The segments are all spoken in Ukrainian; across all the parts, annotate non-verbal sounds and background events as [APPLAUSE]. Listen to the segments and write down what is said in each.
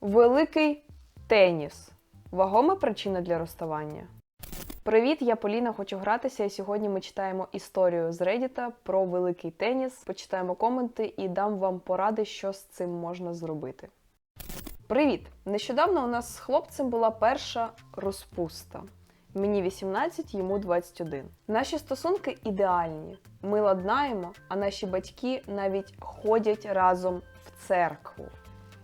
Великий теніс. Вагома причина для розставання. Привіт, я Поліна, хочу гратися. І сьогодні ми читаємо історію з Reddit про великий теніс. Почитаємо коменти і дам вам поради, що з цим можна зробити. Привіт! Нещодавно у нас з хлопцем була перша розпуста. Мені 18, йому 21. Наші стосунки ідеальні. Ми ладнаємо, а наші батьки навіть ходять разом в церкву.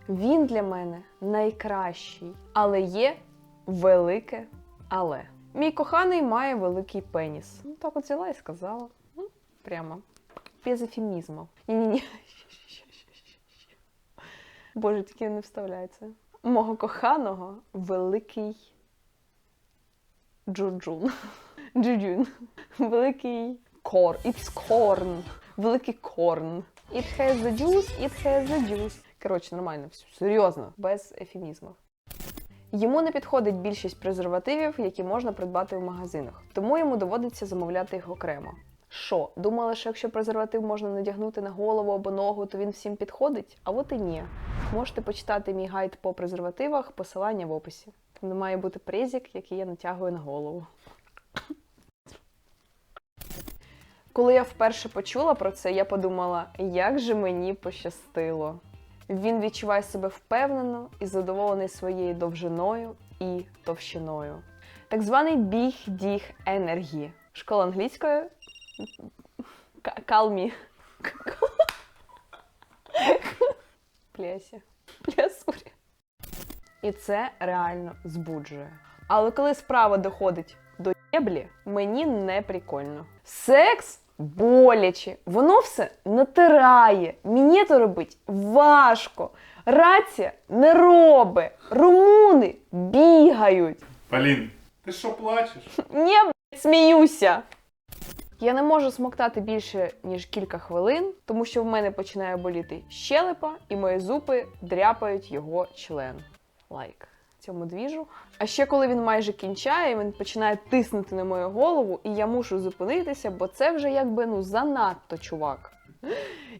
Він для мене найкращий, але є велике але. Мій коханий має великий пеніс. Ну, так от взяла і сказала. Ну, прямо. Без ефемізмів. Ні-ні-ні. Боже, тільки не вставляється. Мого коханого великий Джуджун. Джуджун. Великий кор. It's corn. Великий корн. It has the juice, it has the juice. Коротше, нормально, все, серйозно, без ефемізмів. Йому не підходить більшість презервативів, які можна придбати в магазинах, тому йому доводиться замовляти їх окремо. Що, думали, що якщо презерватив можна надягнути на голову або ногу, то він всім підходить? А от і ні. Можете почитати мій гайд по презервативах, посилання в описі. Там не має бути презик, який я натягую на голову. Коли я вперше почула про це, я подумала, як же мені пощастило. Він відчуває себе впевнено і задоволений своєю довжиною і товщиною. Так званий біг діг енергії. Школа англійської калмі. Плясі. Плясурі. І це реально збуджує. Але коли справа доходить до єблі, мені не прикольно. Секс боляче, воно все натирає. Мені то робить важко. Рація не робить. Румуни бігають. Полін, ти що плачеш? Ні, блядь, сміюся. Я не можу смоктати більше, ніж кілька хвилин, тому що в мене починає боліти щелепа, і мої зупи дряпають його член. Лайк цьому двіжу. А ще коли він майже кінчає, він починає тиснути на мою голову, і я мушу зупинитися, бо це вже якби ну занадто чувак.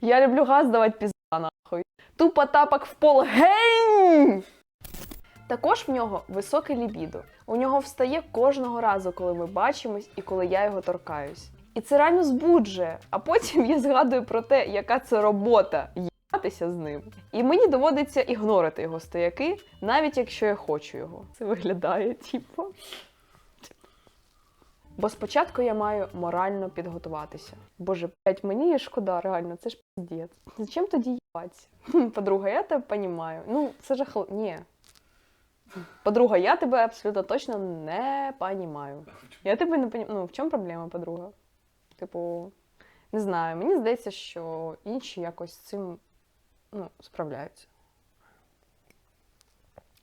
Я люблю газ давати пізда нахуй. Тупо тапок в пол. Гень! Також в нього високе лібідо. У нього встає кожного разу, коли ми бачимось і коли я його торкаюсь. І це реально збуджує. А потім я згадую про те, яка це робота їбатися з ним. І мені доводиться ігнорити його стояки, навіть якщо я хочу його. Це виглядає, типу. Бо спочатку я маю морально підготуватися. Боже, блять, мені є шкода, реально, це ж піздець. Зачем тоді їбатися? [LAUGHS] Подруга, я тебе понімаю. Ну, це жахливо. Ні. Подруга, я тебе абсолютно точно не понімаю. Я тебе не понімаю. Ну, в чому проблема, подруга? Типу, не знаю, мені здається, що інші якось з цим ну, справляються.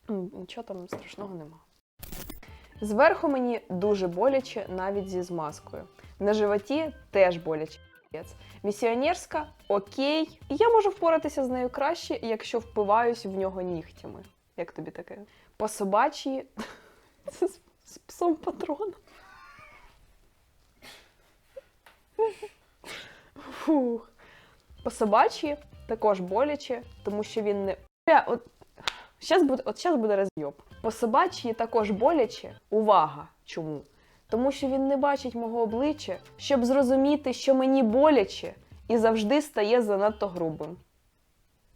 Нічого там страшного нема. Зверху мені дуже боляче навіть зі змазкою. На животі теж боляче. Місіонерська окей. Я можу впоратися з нею краще, якщо впиваюсь в нього нігтями. Як тобі таке? По собачі. Це [LAUGHS] з псом патроном. Фух. По собачі також боляче, тому що він не. От Щас буде, от щас буде розйоб. По собачі також боляче. Увага! Чому? Тому що він не бачить мого обличчя, щоб зрозуміти, що мені боляче, і завжди стає занадто грубим.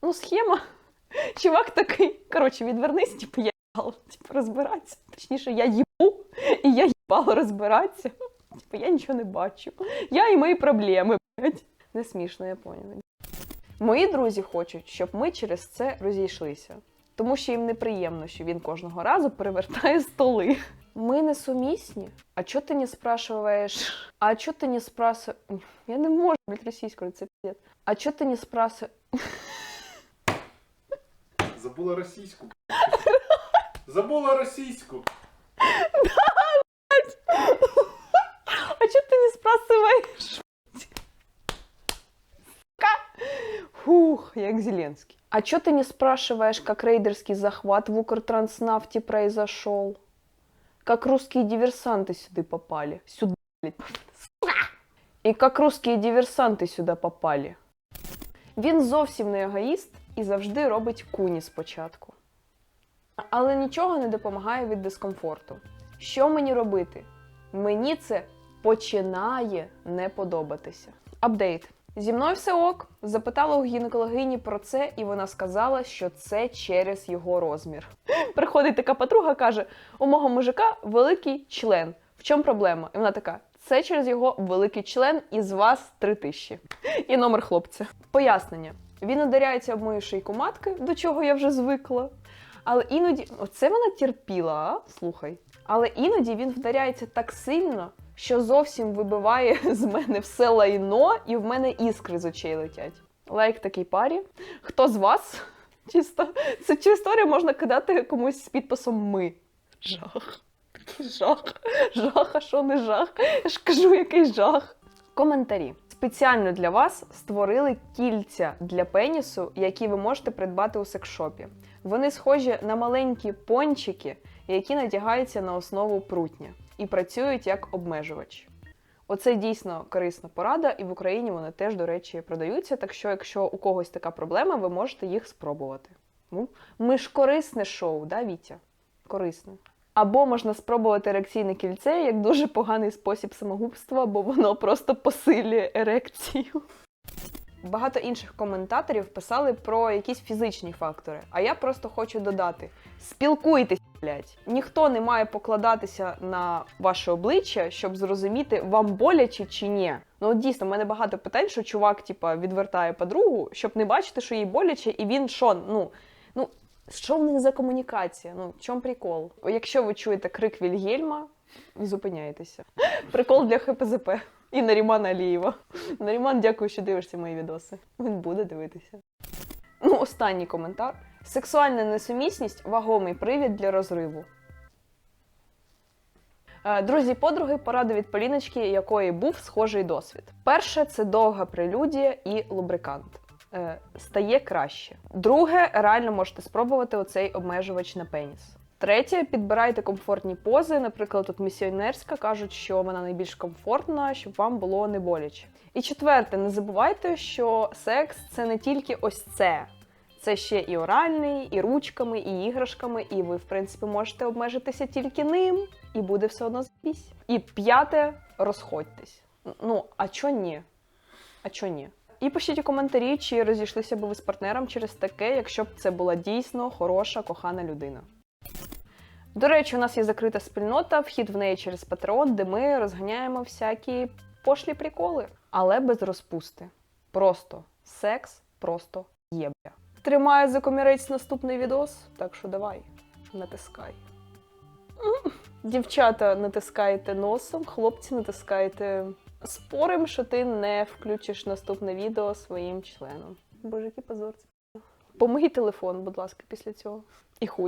Ну, схема. [LAUGHS] Чувак такий, коротше, відвернись, типу, я їбало, типу, розбиратися. Точніше, я їбу, і я їбало розбиратися. [LAUGHS] Типу, я нічого не бачу. Я і мої проблеми, блядь. Не смішно, я поняла. Мої друзі хочуть, щоб ми через це розійшлися. Тому що їм неприємно, що він кожного разу перевертає столи. Ми не сумісні. А чого ти не спрашиваєш? А чого ти не спрашиваєш? Я не можу, блядь, російською, це піздець. А чого ти не спрашиваєш? Забула російську. Забула російську. А чого ти не спрашиваєш? Фух, як Зеленський. А чё ты не спрашиваешь, как рейдерский захват в Укртранснафте произошел? Как русские диверсанты сюда попали? Сюда, блядь. Сука! И как русские диверсанти сюди попали? Він зовсім не егоїст і завжди робить куні спочатку. Але нічого не допомагає від дискомфорту. Що мені робити? Мені це починає не подобатися. Апдейт. Зі мною все ок. Запитала у гінекологині про це, і вона сказала, що це через його розмір. [GASPS] Приходить така подруга, каже: у мого мужика великий член. В чому проблема? І вона така: це через його великий член, і з вас три тисячі. І номер хлопця. Пояснення: він ударяється об мою шийку матки, до чого я вже звикла. Але іноді, оце вона терпіла, а? слухай. Але іноді він вдаряється так сильно, що зовсім вибиває [LAUGHS] з мене все лайно, і в мене іскри з очей летять. Лайк такій парі. Хто з вас? [LAUGHS] Чисто це цю історію можна кидати комусь з підписом ми. Жах. Жах. Жах, а що не жах? Я ж кажу, який жах. Коментарі. Спеціально для вас створили кільця для пенісу, які ви можете придбати у секшопі. Вони схожі на маленькі пончики, які надягаються на основу прутня і працюють як обмежувач. Оце дійсно корисна порада, і в Україні вони теж, до речі, продаються. Так що, якщо у когось така проблема, ви можете їх спробувати. Ну, ми ж корисне шоу, да, Вітя? Корисне. Або можна спробувати ерекційне кільце як дуже поганий спосіб самогубства, бо воно просто посилює ерекцію. Багато інших коментаторів писали про якісь фізичні фактори, а я просто хочу додати: спілкуйтесь, блядь. Ніхто не має покладатися на ваше обличчя, щоб зрозуміти, вам боляче чи ні. Ну от дійсно, в мене багато питань, що чувак, типа, відвертає подругу, щоб не бачити, що їй боляче, і він що, ну, ну, що в них за комунікація? Ну, в чому прикол? Якщо ви чуєте крик Вільгельма, зупиняйтеся. Прикол для ХПЗП. І Нарімана Алієва. Наріман, дякую, що дивишся мої відоси. Він буде дивитися. Ну, останній коментар. Сексуальна несумісність вагомий привід для розриву. Е, Друзі, подруги, поради від Поліночки, якої був схожий досвід. Перше це довга прелюдія і лубрикант. Е, Стає краще. Друге, реально можете спробувати оцей обмежувач на пеніс. Третє, підбирайте комфортні пози. Наприклад, тут місіонерська кажуть, що вона найбільш комфортна, щоб вам було не боляче. І четверте, не забувайте, що секс це не тільки ось це. Це ще і оральний, і ручками, і іграшками, і ви, в принципі, можете обмежитися тільки ним, і буде все одно збісь. І п'яте, розходьтесь. Ну, а чо ні? А чо ні? І пишіть у коментарі, чи розійшлися б ви з партнером через таке, якщо б це була дійсно хороша, кохана людина. До речі, у нас є закрита спільнота, вхід в неї через Patreon, де ми розганяємо всякі пошлі приколи, але без розпусти. Просто секс, просто єбля. Тримаю за комірець наступний відос, так що давай, натискай. Дівчата натискайте носом, хлопці натискайте. Спорим, що ти не включиш наступне відео своїм членом. Боже, який позор. це. Помий телефон, будь ласка, після цього. І хуй.